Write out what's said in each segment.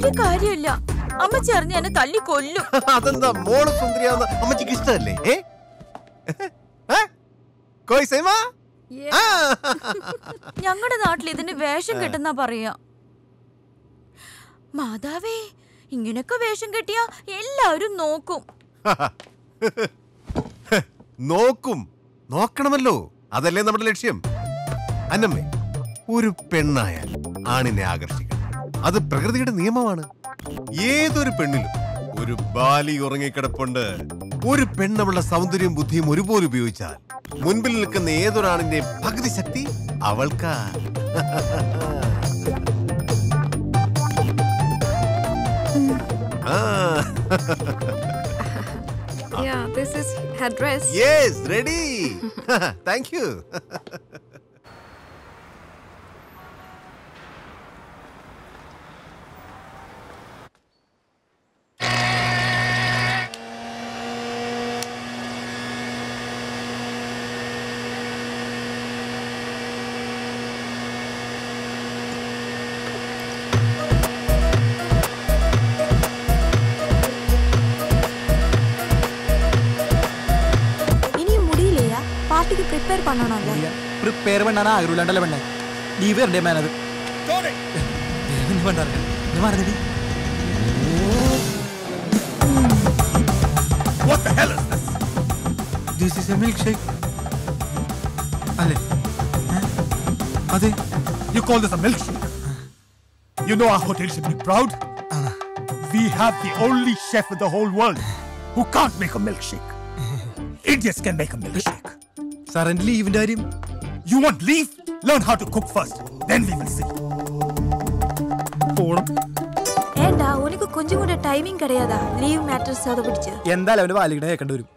ഒരു കാര്യമില്ല. അമ്മച്ചി അറിഞ്ഞ എന്നെ തല്ലി കൊല്ലും. അതെന്താ മോൾ സുന്ദരിയാവുന്ന അമ്മച്ചിക്ക് ഇഷ്ടമല്ലേ. ഞങ്ങളുടെ നാട്ടിൽ ഇതിന് വേഷം കെട്ടെന്നാ പറയാ. മാതാവേ ഇങ്ങനൊക്കെ വേഷം കെട്ടിയാ എല്ലാവരും നോക്കും. നോക്കും. നോക്കണമല്ലോ. അതല്ലേ നമ്മുടെ ലക്ഷ്യം. അന്നമ്മേ ഒരു പെണ്ണായാൽ ആണിനെ ആകർഷിക്കണം. അത് പ്രകൃതിയുടെ നിയമമാണ്. ഏതൊരു പെണ്ണിലും ഒരു ബാലി ഉറങ്ങിക്കിടപ്പുണ്ട്. ഒരു പെണ്ണവളുടെ സൗന്ദര്യവും ബുദ്ധിയും ഒരുപോലെ ഉപയോഗിച്ചാൽ മുൻപിൽ നിൽക്കുന്ന ഏതൊരാണിന്റെ പകുതി ശക്തി അവൾക്കാ Yeah, this is her dress. Yes, ready. Thank you പേര് പെണ്ണാണ് ആഗ്രഹമില്ലാണ്ടല്ല പെണ്ണെ? ലീവ് തരണ്ടേ മേനത് പെണ്ണാറി സാറിന്റെ ലീവിന്റെ കാര്യം? You won't leave? Learn how to cook first. Then we will see. പോണം ഏണ്ടാ ഉനക്ക് കൊഞ്ചും കൂടെ ടൈമിംഗ് കിടയാതാ ലീവ് മാറ്റേഴ്സ് അത് പിടിച്ച്. എന്തായാലും അവന്റെ വാലിയുടെ കേൾക്കേണ്ടി വരും.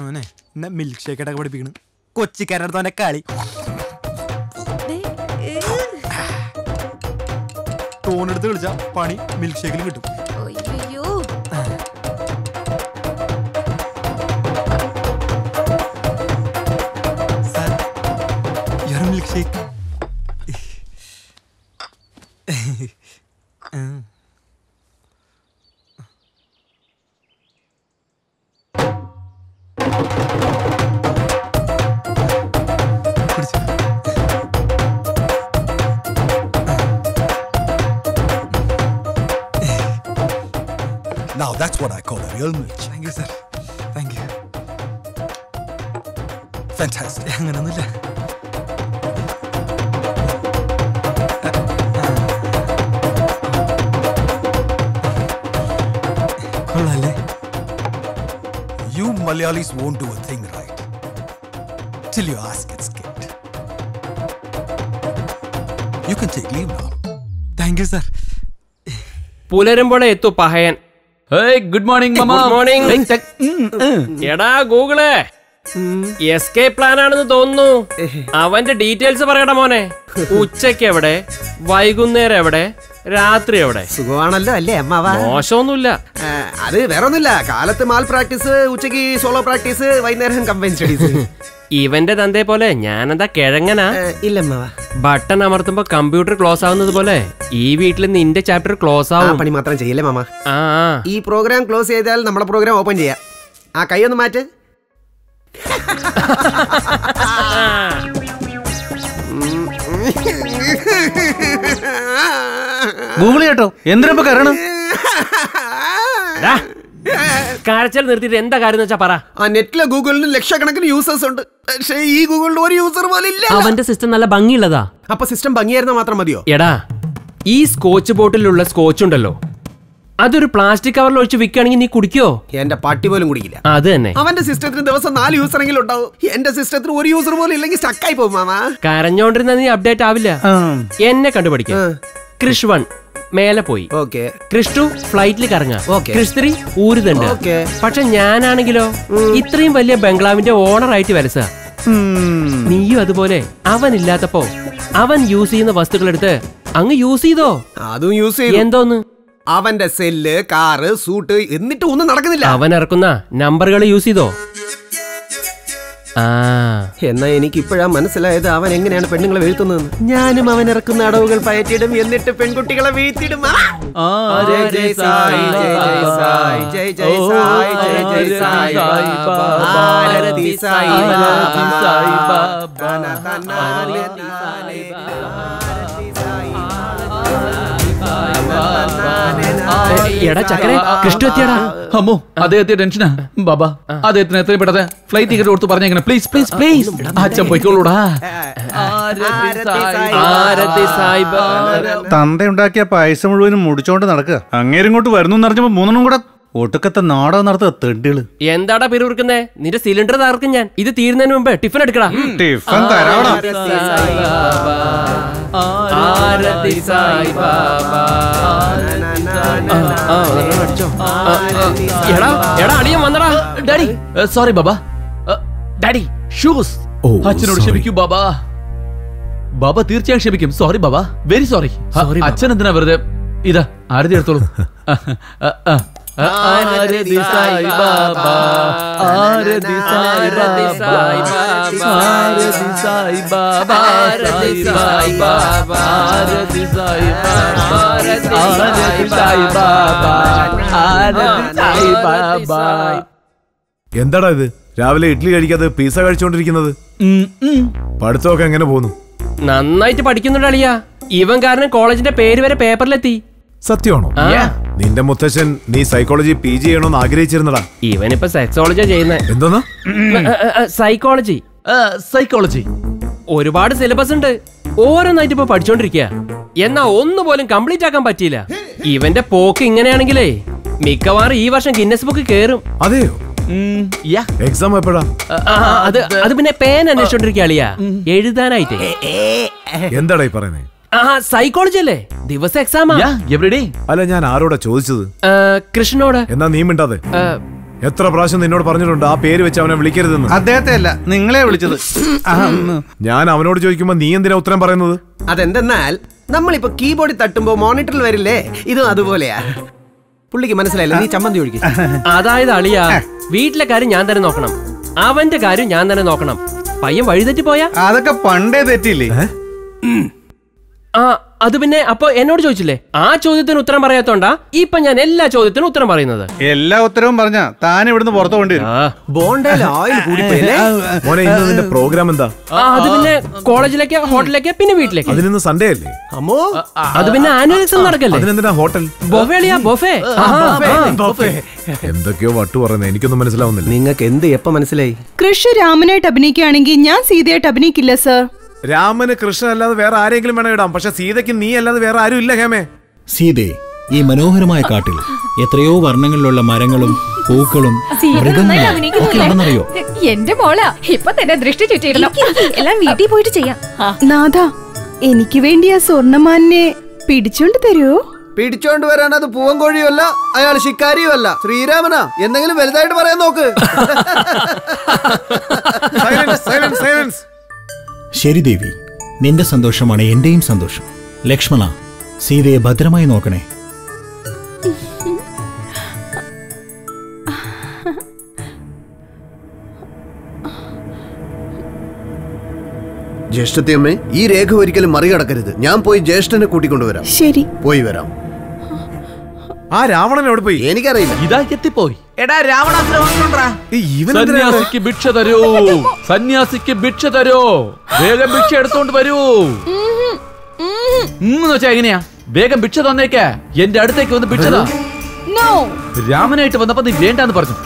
അവനെ എന്നെ മിൽക്ക് ഷേക്ക് ഇടൊക്കെ പഠിപ്പിക്കണ്. കൊച്ചിക്കാരടുത്ത് അവന്റെ കളി. തോണെടുത്ത് കളിച്ച പണി മിൽക്ക് ഷേക്കിൽ കിട്ടും. Now that's what I call a real milkshake. Thank you, sir. Thank you. Fantastic. അങ്ങനൊന്നുമില്ല Malayalis won't do a thing right. Till your ass gets kicked. You can take leave now. Thank you sir പുലരുമ്പോഴേ എത്തു പഹയൻ. Good morning good morning എടാ Google. Escape plan ആണെന്ന് തോന്നുന്നു അവന്റെ details പറയടാ മോനെ. ഉച്ചയ്ക്ക് എവിടെ? വൈകുന്നേരം എവിടെ? രാത്രി എവിടെ സുഖമാണല്ലോ അല്ലേ അമ്മാവ? മോശമൊന്നുമില്ല. അത് വേറെ ഒന്നുമില്ല കാലത്ത് മാൽ പ്രാക്ടീസ് ഉച്ചയ്ക്ക് സോളോ പ്രാക്ടീസ് വൈകുന്നേരം കമ്പൈൻ സ്റ്റഡീസ്. ഇവന്റെ തന്തേ പോലെ ഞാനെന്താ കിഴങ്ങനാ? ഇല്ല അമ്മാവ. ബട്ടൺ അമർത്തുമ്പോ കമ്പ്യൂട്ടർ ക്ലോസ് ആവുന്നത് പോലെ ഈ വീട്ടിൽ നിന്റെ ചാപ്റ്റർ ക്ലോസ് ആവും. പണി മാത്രം ചെയ്യല്ലേ മാമ. ആ. ഈ പ്രോഗ്രാം ക്ലോസ് ചെയ്താൽ നമ്മുടെ പ്രോഗ്രാം ഓപ്പൺ ചെയ്യാം. ആ കൈ ഒന്ന് മാറ്റ്. ഗൂഗിൾ കേട്ടോ. എന്തിനാ കാരണം കാഴ്ച കരച്ചിൽ നിർത്തിയിട്ട് എന്താ കാര്യം വെച്ചാ പറ. ആ നെറ്റിലെ ഗൂഗിളിന് ലക്ഷക്കണക്കിന് യൂസേഴ്സ് ഉണ്ട്. പക്ഷേ ഈ ഗൂഗിളിൽ ഒരു യൂസർ പോലും ഇല്ല. അവന്റെ സിസ്റ്റം നല്ല ഭംഗിയുള്ളതാ. അപ്പൊ സിസ്റ്റം ഭംഗിയായിരുന്ന മാത്രം മതിയോ? എടാ ഈ സ്കോച്ച് ബോട്ടിലുള്ള സ്കോച്ച് ഉണ്ടല്ലോ. അതൊരു പ്ലാസ്റ്റിക് കവറിൽ ഒഴിച്ച് വിൽക്കുകയാണെങ്കിൽ നീ കുടിക്കോ? എന്റെ പട്ടി പോലും കുടിക്കില്ല. അത് തന്നെ. അവന്റെ സിസ്റ്റത്തിന് ദിവസം നാല് യൂസർ എങ്കിലും ഉണ്ടാവും. എന്റെ സിസ്റ്റത്തിന് ഒരു യൂസർ പോലും ഇല്ലെങ്കിൽ സ്റ്റക്കായി പോകും മാമാ. കരഞ്ഞോണ്ടിരുന്ന നീ അപ്ഡേറ്റ് ആവില്ല. എന്നെ കണ്ടുപിടിക്കാം. ക്രിഷ് വൺ മേലെ പോയി. ഓക്കെ. ക്രിസ്റ്റു ഫ്ലൈറ്റിൽ കറങ്ങാം. ക്രിസ്ത്രി ഊരുതണ്ട്. പക്ഷെ ഞാനാണെങ്കിലോ ഇത്രയും വലിയ ബംഗ്ലാവിന്റെ ഓണർ ആയിട്ട് വരച്ച നീയും അതുപോലെ അവൻ ഇല്ലാത്തപ്പോ അവൻ യൂസ് ചെയ്യുന്ന വസ്തുക്കൾ എടുത്ത് അങ്ങ് യൂസ് ചെയ്തോ? അതും യൂസ് ചെയ്തു. എന്തോന്ന്? അവന്റെ സെല്ല് കാറ് സൂട്ട് എന്നിട്ട് ഒന്നും നടക്കുന്നില്ല അവൻ ഇറക്കുന്ന നമ്പറുകൾ യൂസ് ചെയ്തോ ആ എന്നാ എനിക്ക് ഇപ്പോഴാ മനസ്സിലായത് അവൻ എങ്ങനെയാണ് പെണ്ണുങ്ങളെ വീഴ്ത്തുന്നത് ഞാനും അവൻ ഇറക്കുന്ന അടവുകൾ പയറ്റിടും എന്നിട്ട് പെൺകുട്ടികളെ വീഴ്ത്തിടും സായി എടാ ചക്കരെ കൃഷ്ണ എത്തിയടാ. അമ്മോ അദ്ദേഹത്തെ ടെൻഷനാ ബാബാ അദ്ദേഹത്തിന് എത്രയും പെട്ടെന്ന് ഫ്ലൈറ്റ് ടിക്കറ്റ് കൊടുത്ത് പറഞ്ഞേക്കണം. പ്ലീസ് പ്ലീസ് പ്ലീസ് അച്ഛൻ പോയിക്കോളൂടാ. ആരതി സായിബ. തന്തയുണ്ടാക്കിയ പായസം മുഴുവനും മുടിച്ചോണ്ട് നടക്കുക അങ്ങേരും ഇങ്ങോട്ട് വരുന്നു അറിഞ്ഞപ്പോ മൂന്നെണ്ണം കൂടെ ഒട്ടുക്കത്തെ നാടകം നടത്തുക തെണ്ടികൾ. എന്താടാ പിറുവിറുക്കുന്നേ നിന്റെ സിലിണ്ടർ തകർക്കും ഞാൻ. ഇത് തീരുന്നതിന് മുമ്പ് ടിഫിൻ എടുക്കടാ. ടിഫൻ തരാടാ ആരതി സായി ബാബ എടാ എടാ അളിയൻ വന്നടാ ഡാഡി സോറി ബാബ ഡാഡി ഷൂസ് അച്ഛനോട് ക്ഷമിക്കൂ ബാബ ബാബ തീർച്ചയായും ക്ഷമിക്കും സോറി ബാബ വെരി സോറി. അച്ഛൻ എന്തിനാ വെറുതെ ഇതാ ആരതി എടുത്തോളൂ. ആരതി സായി ബാബാ. ആരതി സായി ബാബാ. ആരതി സായി ബാബാ. ആരതി സായി ബാബാ. ആരതി സായി ബാബാ. ആരതി സായി ബാബാ. ആരതി സായി ബാബാ. എന്താടാ ഇത്? രാവിലെ ഇഡ്ഡലി കഴിക്കാതെ പിസ ഉം. പഠിത്തമൊക്കെ എങ്ങനെ പോകുന്നു നന്നായിട്ട് പഠിക്കുന്നുണ്ട് അളിയ. ഇവൻ കാരണം കോളേജിന്റെ പേര് വരെ പേപ്പറിലെത്തി സത്യമാണോ? നിന്റെ മുത്തശ്ശൻ നീ സൈക്കോളജി പി ജി ചെയ്യണമെന്ന് ആഗ്രഹിച്ചിരുന്നടാ. ഇവനിപ്പോ സെക്സോളജിയാ ചെയ്യുന്നത് എന്തോന്നാ? സൈക്കോളജി സൈക്കോളജി ഒരുപാട് സിലബസ് ഉണ്ട്. ഓരോന്നായിട്ട് ഇപ്പൊ പഠിച്ചോണ്ടിരിക്കുക എന്നാ ഒന്നുപോലും കംപ്ലീറ്റ് ആക്കാൻ പറ്റിയില്ല. ഇവന്റെ പോക്ക് ഇങ്ങനെയാണെങ്കിലേ മിക്കവാറും ഈ വർഷം ഗിന്നസ് ബുക്ക് കേറും. അതെയോ? യാ. എക്സാം എപ്പോഴാ? അത് അത് പിന്നെ പേൻ അന്വേഷിച്ചോണ്ടിരിക്കുക അളിയാ. എഴുതാനായിട്ട്. എന്താടാ ഈ പറയുന്നേ? ആ സൈക്കോളജി അല്ലേ? ദിവസം എക്സാമാ എവിടെ എവറിഡേ അല്ല ഞാൻ ആരോടാ ചോദിച്ചത്? കൃഷ്ണനോട്. എന്നാ നീ മിണ്ടാതെ? എത്ര പ്രാവശ്യം നിന്നോട് പറഞ്ഞിട്ടുണ്ട് ആ പേര് വെച്ച് അവനെ വിളിക്കരുതെന്ന്? അദ്ദേഹത്തെ അല്ല നിങ്ങളെ വിളിച്ചത്. ഞാൻ അവനോട് ചോദിക്കുമ്പോ നീ എന്തിനാ ഉത്തരം പറയുന്നത്? അതെന്തെന്നാൽ നമ്മളിപ്പോ കീബോർഡിൽ തട്ടുമ്പോ മോണിറ്ററിൽ വരില്ലേ? ഇതും അതുപോലെയാ. പുള്ളിക്ക് മനസ്സിലായില്ല? നീ ചമ്മന്തി ഒഴിക്കും. അതായത് അളിയ വീട്ടിലെ കാര്യം ഞാൻ തന്നെ നോക്കണം. അവന്റെ കാര്യം ഞാൻ തന്നെ നോക്കണം. പയ്യൻ വഴിതെറ്റി പോയാ? അതൊക്കെ പണ്ടേ തെറ്റില്ലേ? ആ അത് പിന്നെ അപ്പൊ എന്നോട് ചോദിച്ചില്ലേ? ആ ചോദ്യത്തിന് ഉത്തരം പറയാത്തോണ്ടാ ഇപ്പൊ ഞാൻ എല്ലാ ചോദ്യത്തിനും ഉത്തരം പറയുന്നത്. എല്ലാ ഉത്തരവും പറഞ്ഞ താൻ ഇവിടുന്ന് പുറത്തു കൊണ്ടുവരും. പ്രോഗ്രാം എന്താ? അത് പിന്നെ കോളേജിലേക്ക് ഹോട്ടലിലേക്ക് പിന്നെ വീട്ടിലേക്ക്. അതിനിന്ന് സൺഡേ അല്ലേ? അമ്മോ? അത് പിന്നെ ആനുവൽ എക്സാം നടക്കല്ലേ? ഹോട്ടൽ? ബൊഫേ. അളിയാ ബൊഫേ എന്തൊക്കെയോ വട്ടു പറയുന്നത് എനിക്കൊന്നും മനസ്സിലാവുന്നില്ല. നിങ്ങൾക്ക് എന്ത് എപ്പോ മനസ്സിലായി? കൃഷി രാമനായിട്ട് അഭിനയിക്കുകയാണെങ്കിൽ ഞാൻ സീതയായിട്ട് അഭിനയിക്കില്ല സർ. രാമന് കൃഷ്ണൻ അല്ലാതെ വേറെ ആരെങ്കിലും വേണം ഇടാം. പക്ഷെ സീതയ്ക്ക് നീ അല്ലാതെ വേറെ ആരും ഇല്ല ഹേമേ. സീതേ ഈ മനോഹരമായ കാട്ടിൽ എത്രയോ വർണങ്ങളിലുള്ള മരങ്ങളും പൂക്കളും മൃഗങ്ങളും ഒക്കെ ഉണ്ടെന്നറിയോ? എന്റെ മോളാ ഇപ്പൊ തന്നെ ദൃഷ്ടി ചുറ്റിയിടണം. എല്ലാം വീട്ടിൽ പോയിട്ട് ചെയ്യാം. നാഥ എനിക്ക് വേണ്ടി ആ സ്വർണമാനെ പിടിച്ചോണ്ട് തരുമോ പിടിച്ചോണ്ട് വരാൻ അത് പൂവൻകോഴിയുമല്ല അയാൾ ശിക്കാരിയുമല്ല. ശ്രീരാമനാ എന്തെങ്കിലും വലുതായിട്ട് പറയാൻ നോക്ക്. ശരി ദേവി. നിന്റെ സന്തോഷമാണ് എന്റെയും സന്തോഷം. ലക്ഷ്മണ സീതയെ ഭദ്രമായി നോക്കണേ. ജ്യേഷ്ഠത്തിയമ്മേ ഈ രേഖ ഒരിക്കലും മറികടക്കരുത്. ഞാൻ പോയി ജ്യേഷ്ഠനെ കൂട്ടിക്കൊണ്ടുവരാം. ശരി. പോയി വരാം. ആ രാവണൻ എവിടെ പോയി? എനിക്കറിയില്ല. ഇതാ എത്തിപ്പോയി. എടാ രാവണാസുര വന്നിട്ടുണ്ടാ? സന്യാസിക്ക് ഭിക്ഷ തരൂ. സന്യാസിക്ക് ഭിക്ഷ തരൂ. വേഗം ഭിക്ഷ എടുത്തോണ്ട് വരൂ. എന്ന് വെച്ചാ എങ്ങനെയാ? വേഗം ഭിക്ഷ തന്നേക്ക. എന്റെ അടുത്തേക്ക് വന്ന് ഭിക്ഷ താ. നോ. രാമനായിട്ട് വന്നപ്പോ നീ വേണ്ടാന്ന് പറഞ്ഞു.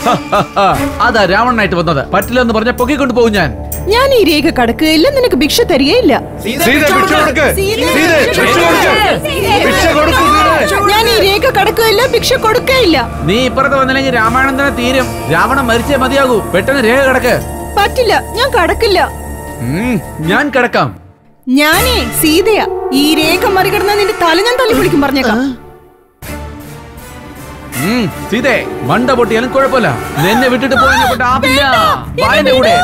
അതാ രാവണനായിട്ട് വന്നത്. പറ്റില്ലെന്ന് പറഞ്ഞ പൊക്കിക്കൊണ്ട് പോകും ഞാൻ. ഞാൻ ഈ രേഖ കടക്കുകയില്ല നിനക്ക് ഭിക്ഷ തരികയില്ല. സീത ഭിക്ഷ ഭിക്ഷ കൊടുക്ക്. ഭിക്ഷ കൊടുക്ക്. ഞാൻ ഈ രേഖ കടക്കുകയില്ല ഭിക്ഷ കൊടുക്കുകയില്ല നീ ഇപ്പുറത്ത് വന്നില്ലെങ്കിൽ രാമായണം തന്നെ തീരും. രാവണൻ മരിച്ചേ മതിയാകൂ. പെട്ടെന്ന് രേഖ കടക്ക്. പറ്റില്ല ഞാൻ കടക്കില്ല. ഞാൻ കടക്കാം. ഞാനേ സീതയാ. ഈ രേഖ മറികടന്ന നിന്റെ തല ഞാൻ തല്ലി പിടിക്കും പറഞ്ഞേക്കാം സീതേ മണ്ട പൊട്ടിയാലും കുഴപ്പമില്ല. നിന്നെ വിട്ടിട്ട് പോയി ആവില്ല. കൂടെ.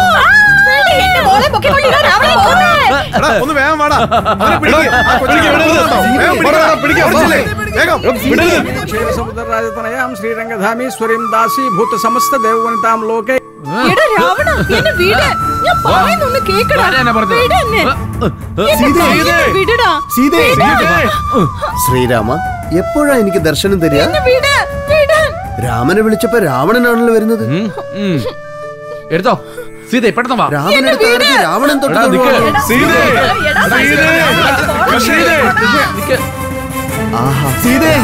ഒന്ന് വേഗം വാടാ ശ്രീരംഗധാമീശ്വരീം ദാസി ഭൂത സമസ്ത ദേവവനിതാം ലോകെ ശ്രീരാമ എപ്പോഴാ എനിക്ക് ദർശനം തരിക? രാമനെ വിളിച്ചപ്പോ രാവണനാണല്ലോ വരുന്നത്. എടുത്തോ. സീതേ പെട്ടെന്ന് വാ. രാവണൻ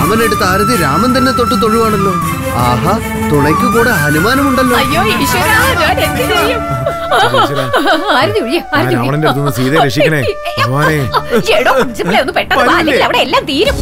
അവനെടുത്ത് ആരതി രാമൻ തന്നെ തൊട്ട് തൊഴുവാണല്ലോ. ആഹാ തുണയ്ക്ക് കൂടെ ഹനുമാനുമുണ്ടല്ലോ. രാവണന്റെ അടുത്തുനിന്ന് സീതയെ രക്ഷിക്കണേ? ഭഗവാനെ. എല്ലാം തീരും.